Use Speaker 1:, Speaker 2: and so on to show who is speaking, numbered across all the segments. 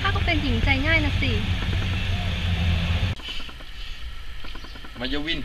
Speaker 1: ข้าก็เป็นหญิงใจง่ายนะสิ
Speaker 2: มายาวิน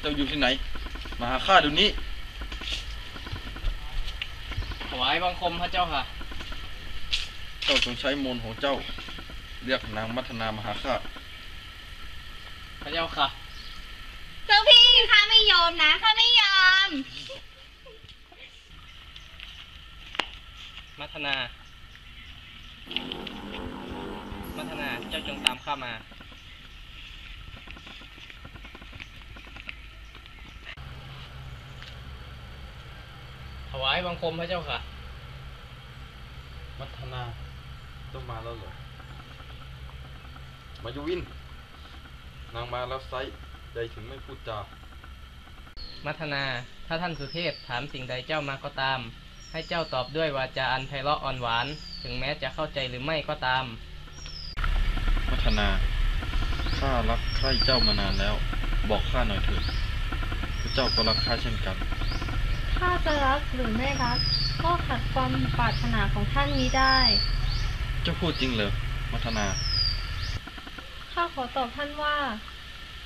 Speaker 2: เจ้าอยู่ที่ไหน มาหาข้าเดี๋ยวนี้
Speaker 3: ถวายบังคมพระเจ้าค่ะ
Speaker 2: เจ้าจงใช้มนต์ของเจ้า เรียกนางมัทนามาหาข้า
Speaker 3: พระเจ้าค่ะ
Speaker 4: เจ้าพี่ข้าไม่ยอมนะข้าไม่ยอม
Speaker 3: มัทนา มัทนาเจ้าจงตามข้ามา ถวายบังคมพระเจ้าค่ะ
Speaker 2: มัทนาเจ้ามาแล้วเหรอ มายาวิน นางมาแล้วไซใจถึงไม่พูดจา
Speaker 3: มัทนา ถ้าท่านสุเทพถามสิ่งใดเจ้ามาก็ตาม ให้เจ้าตอบด้วยวาจาอันไพเราะอ่อนหวาน ถึงแม้จะเข้าใจหรือไม่ก็ตาม
Speaker 2: มัทนา ข้ารักใคร่เจ้ามานานแล้ว บอกข้าหน่อยเถิดพระเจ้าก็รักข้าเช่นกัน
Speaker 1: ข้าจะรักหรือไม่รัก ก็ขัดความปรารถนาของท่านนี้ได้
Speaker 2: เจ้าพูดจริงเหรอ มัทนา
Speaker 1: ข้าขอตอบท่านว่า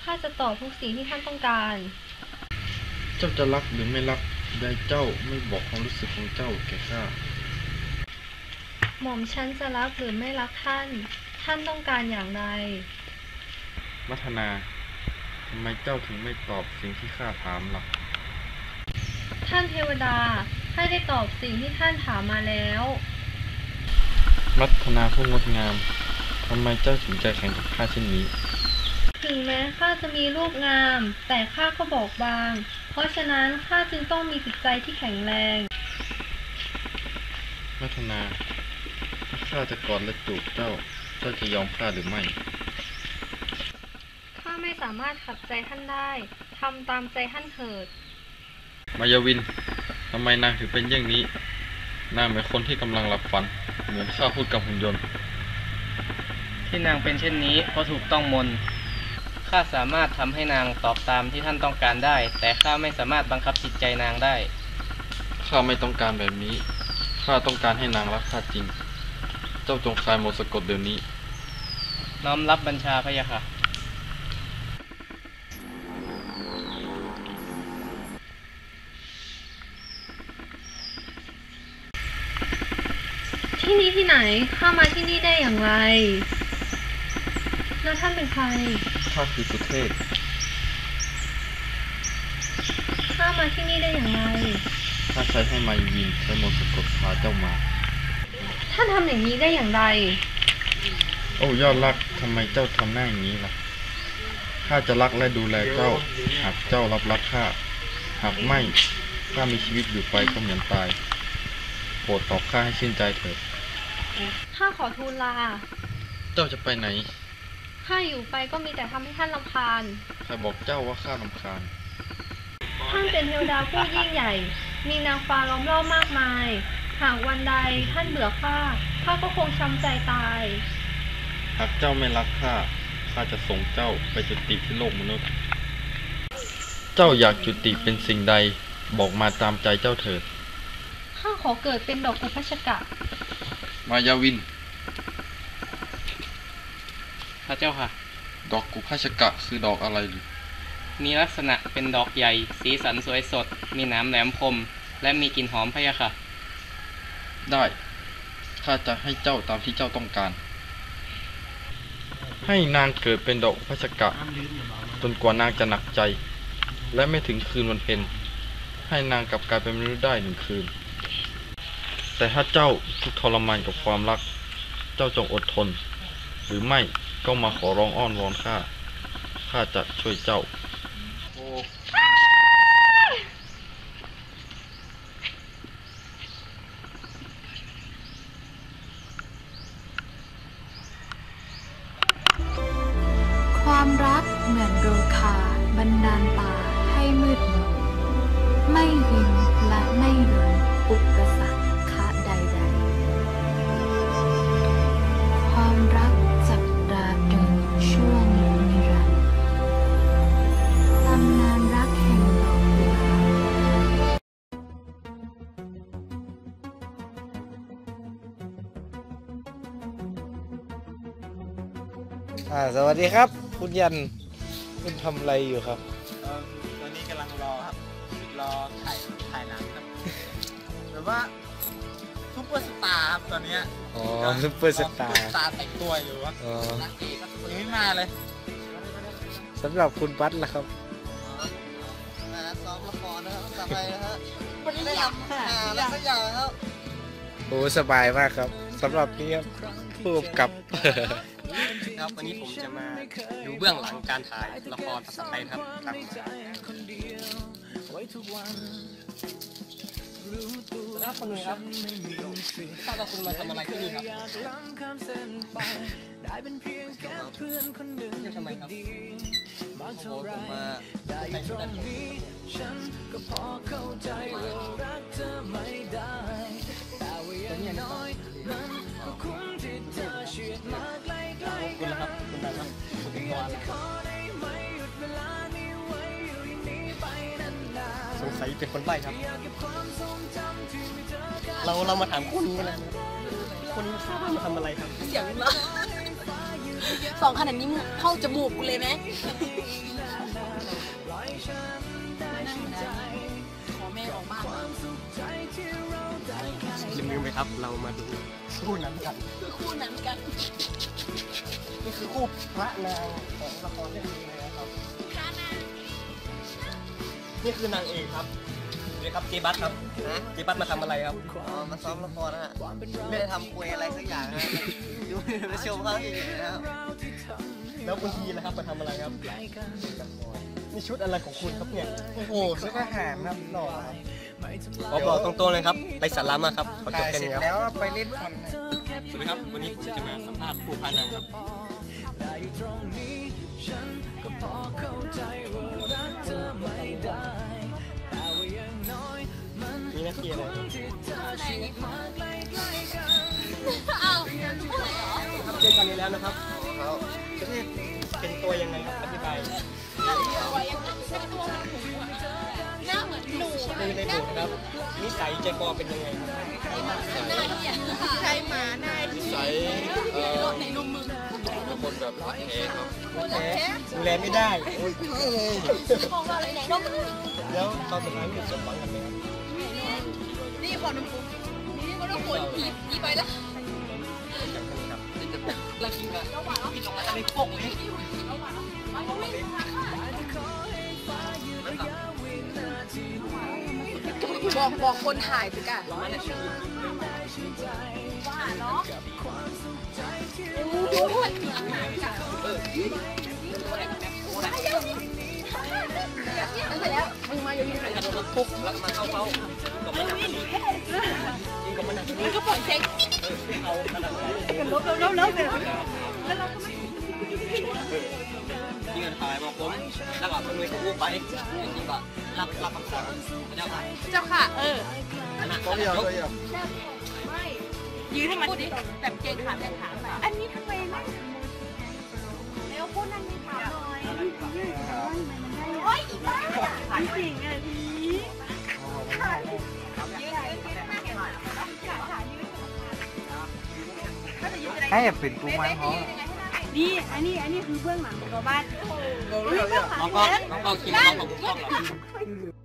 Speaker 1: ข้าจะตอบทุกสิ่งที่ท่านต้องการ
Speaker 2: เจ้าจะรักหรือไม่รักใดเจ้าไม่บอกความรู้สึกของเจ้าแก่ข้า
Speaker 1: หม่อมฉันจะรักหรือไม่รักท่าน ท่านต้องการอย่างไร
Speaker 2: มัทนา ทำไมเจ้าถึงไม่ตอบสิ่งที่ข้าถามล่ะ
Speaker 1: ท่านเทวดาให้ได้ตอบสิ่งที่ท่านถามมาแล้ว
Speaker 2: มัทนาผู้งดงาม ทำไมเจ้าถึงใจแข็งกับข้าเช่นนี้
Speaker 1: ถึงแม้ข้าจะมีรูปงาม แต่ข้าก็บอกบาง เพราะฉะนั้นข้าจึงต้องมีจิตใจที่แข็งแรง
Speaker 2: มัทนา ถ้าข้าจะกอดและจูบเจ้า เจ้าจะยอมข้าหรือไม่
Speaker 1: ข้าไม่สามารถขัดใจท่านได้ ทำตามใจท่านเถิด
Speaker 2: มายาวิน ทำไมนางถึงเป็นอย่างนี้ นางเหมือนคนที่กำลังหลับฝัน เหมือนข้าพูดกับหุ่นยนต์
Speaker 3: ที่นางเป็นเช่นนี้เพราะถูกต้องมนต์ข้าสามารถทำให้นางตอบตามที่ท่านต้องการได้ แต่ข้าไม่สามารถบังคับจิตใจนางได้
Speaker 2: ข้าไม่ต้องการแบบนี้ ข้าต้องการให้นางรักข้าจริงเจ้าจงคลายมนต์สะกดเดี๋ยวนี้
Speaker 3: น้อมรับบัญชาพระยะค่ะ
Speaker 1: ที่นี่ที่ไหนข้ามาที่นี่ได้อย่างไร แล้วท่านเป็นใคร
Speaker 2: ข้าคือสุเทพ
Speaker 1: ข้ามาที่นี่ได้อย่างไร
Speaker 2: ข้าใช้ให้มายาวินใช้มนต์สะกดพาเจ้ามา
Speaker 1: ท่านทำอย่างนี้ได้อย่างไร
Speaker 2: โอ้ยอดรักทำไมเจ้าทำหน้าอย่างนี้ล่ะ ข้าจะรักและดูแลเจ้า หากเจ้ารับรักข้า หากไม่ ข้ามีชีวิตอยู่ไปก็เหมือนตาย โปรดตอบข้าให้ชื่นใจเถิด
Speaker 1: ข้าขอทูลลา
Speaker 2: เจ้าจะไปไหน
Speaker 1: ข้าอยู่ไปก็มีแต่ทำให้ท่านรำคาญ
Speaker 2: ใครบอกเจ้าว่าข้ารำคาญ
Speaker 1: ท่านเป็นเทวดาผู้ยิ่งใหญ่ มีนางฟ้าล้อมรอบมากมาย หากวันใดท่านเบื่อข้า ข้าก็คงช้ำใจตาย
Speaker 2: หากเจ้าไม่รักข้า ข้าจะส่งเจ้าไปจุติที่โลกมนุษย์ เจ้าอยากจุติเป็นสิ่งใด บอกมาตามใจเจ้าเถิด
Speaker 1: ข้าขอเกิดเป็นดอกกุพัชกะ
Speaker 2: มายาวิน
Speaker 3: พระเจ้าค่ะ
Speaker 2: ดอกกุพาชกะคือดอกอะไรหรือ
Speaker 3: มีลักษณะเป็นดอกใหญ่ สีสันสวยสด มีหนามแหลมคม และมีกลิ่นหอมพะยะค่ะ
Speaker 2: ได้ข้าจะให้เจ้าตามที่เจ้าต้องการ ให้นางเกิดเป็นดอกพาชกะจนกว่านางจะหนักใจ และไม่ถึงคืนวันเพ็ญให้นางกลับกลายเป็นมนุษย์ได้หนึ่งคืน แต่ถ้าเจ้าทุกข์ทรมานกับความรัก เจ้าจงอดทน หรือไม่ก็มาขอร้องอ้อนวอนข้าข้าจะช่วยเจ้า
Speaker 5: อ่าสวั
Speaker 6: สดีครับ คุณยันคุณทำอะไรอยู่ครับ
Speaker 7: ตอนนี้กำลังรอครับ รอถ่ายถ่ายหนังครับแบบว่าซุปเปอร์สตาร์ครับตอนเนี้ย
Speaker 6: อ๋อซุปเปอร์สตาร์
Speaker 7: ซุปเปอร์สตาร์แต่งตัวอยู่ครับ
Speaker 6: อ๋อ
Speaker 7: นักเอกก็ยังไม่มาเลย
Speaker 6: สำหรับคุณบัตล่ะครับ
Speaker 7: นะซ้อมละครนะครับทำอะไรนะฮะไม่ได้ทำหาอะไรสักอย่างครับ
Speaker 6: โอ้สบายมากครับสำหรับนี่ครับผู้กำกับ
Speaker 7: ครับวันนี้ผมจะมาดูเบื้องหลังการถ่ายละครภาษาไทยครับครับครับคนหนึ่งครับทราบว่าคุณมาทำอะไรที่นี่ครับจะทำไมครับโอ้โหผมมาแต่งชุดแบบนี้คุณนะค รับคุณนะครับคุณเป็นตัวอะไรสงสัยเป็นคนใบ้ครับ เราเรามาถามคุณกันเลยคุณทราบว่ามาทำอะไรครับ
Speaker 4: เสียงเหรอสองขนาดนี้มึงเข้าจมูกกูเลยไหมขอแม่ออกบ้า นมา
Speaker 7: ลืมลืมไปครับ เรามาดูคู่นั้นกัน
Speaker 4: คือคู่นั้นกัน
Speaker 7: นี่คือคู่พระนางของละครเรื่องนี้เลยนะครับนี่คือนางเอกครับนี่ครับเจบัตครับเจบัตมาทำอะไรครับ
Speaker 8: อ๋อมาซ้อมละครนะฮะไม่ได้ทำคุยอะไรสักอย่างนะดูไปชมเขาเฉยๆนะครับ
Speaker 7: แล้วคุณทีนะครับมาทำอะไรครับ นี่ชุดอะไรของคุณครับเนี่ย
Speaker 6: โอ้โหชุดทหารครับหล่อครับ
Speaker 7: ขอบอกตรงๆเลยครับ ไปสารามาครับขอจบ
Speaker 6: ถ่าย
Speaker 7: แค่
Speaker 6: เสร็จ
Speaker 7: นี้ครับ
Speaker 6: แล้วไปเล่นคอนนะ
Speaker 7: สวัสดีครับ วันนี้ผมจะมาสัมภาษณ์ผู้พานางครับ มีหน้าที่อะไรครับ
Speaker 4: อ้าว
Speaker 7: ครับเจอกันนี้แล้วนะครับเขานี่เป็นตัวยังไงครับอธิบาย
Speaker 4: หน้าเหมือนหนู
Speaker 7: ในในหมู่นะครับนิสัยใจคอเป็นยังไงครับ
Speaker 4: หน้าเหี้ยใช้หมาหน้าที่
Speaker 2: ใส่เอ่อ
Speaker 4: ในนมมือ
Speaker 2: คนแบบรักแท้ครับ
Speaker 7: แพ้ดูแลไม่ได้โอ้ย
Speaker 4: ของเราเลยไหนนมมือ
Speaker 7: แล้วตอนสุดท้ายมีสมหวังกันไหมครับ
Speaker 4: นี่พอน้ำปุ๊บนี่ก็ต้องปวดผีผีไปแล้ว
Speaker 7: แล้วกินกันพี่ตรงนั้นไม่พกเลย
Speaker 4: บอกบอกคนถ่ายสิกะว่าเนาะดูด้วยตั้งแต่แล้วมึงมาอยู่ที่ไหน
Speaker 7: กันทุกแล้วมาเข้าเขากับมันหนี่มันหนักนี่
Speaker 4: มันก็ปล่อยเซ็ก
Speaker 7: เอาขนาดไหน
Speaker 4: ลบแล้วแล้วเนี่ย
Speaker 7: ยิง กันตายบอกผมแล้วก็มันเลยกู้ไปจริงๆก็รับรับคำสั่งเจ้าค่ะ
Speaker 4: เจ้าค่ะ เออ
Speaker 7: ขณะเขาเรียก
Speaker 4: ยืนให้มันแบบเกงขาแต่ขาไปอันนี้ทำไมไม่แล้วพูดนั่นนี่ขาหน่อยโอ้ยอีบ้าขายจริงอะพี่ยืนยืนยืนมาเห็นหน่อยขายืน
Speaker 7: ให้เป็นกูมันเขา
Speaker 4: นี่อันนี้อันนี้คือเบื้องหลังของบ้าน
Speaker 7: น้องก็น้องก็คิดน้องก็ต้องหรอ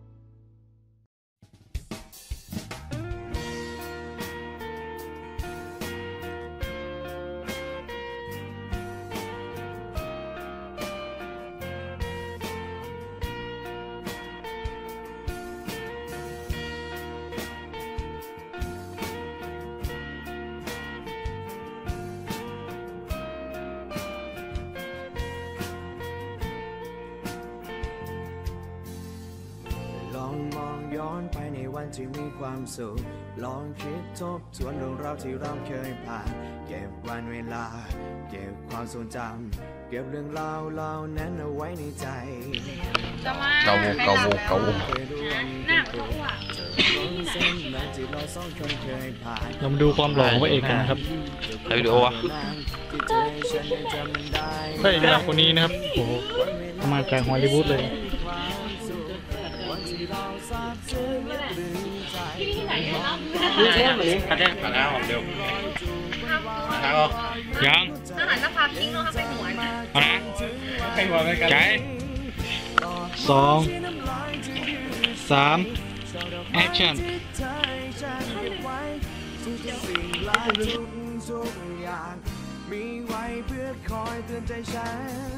Speaker 9: ย้อนไปในวันที่มีความสุข ลองคิดทบทวนเรื่องราวที่เราเคยผ่าน เก็บวันเวลา เก็บความทรงจำ เก็บเรื่องราวเหล่านั้นเอาไว้ในใจ
Speaker 4: จะมา
Speaker 2: เกาโวเกาโวเกาโว
Speaker 9: เคยรู้ว่ามี
Speaker 4: หน้าเขาอ้วก
Speaker 9: เส้นแม้ที่เราสองคนเคยผ่าน
Speaker 10: เรามาดูความหล่อของพระเอกกันนะครับ
Speaker 2: ถ่ายวิดีโอวะ
Speaker 9: ที่เธอฉันยังจำมันได้
Speaker 10: พระเอกนะครับคนนี้นะครับโอ้โหมาจากฮอลลีวูดเลย
Speaker 4: ที่นี่ที่ไหนเนี่ยครับ
Speaker 2: ขัดแย้งขัดแย้งออกเร็วทางออก
Speaker 10: ยัง
Speaker 1: อาหารนภาคิงเนาะค่ะเป็นหัวนะ
Speaker 10: เอานะ
Speaker 3: ให้หัวไปกัน
Speaker 10: ใจสองสามแอคชั่น
Speaker 9: มีไว้เพื่อคอยเตือนใจฉัน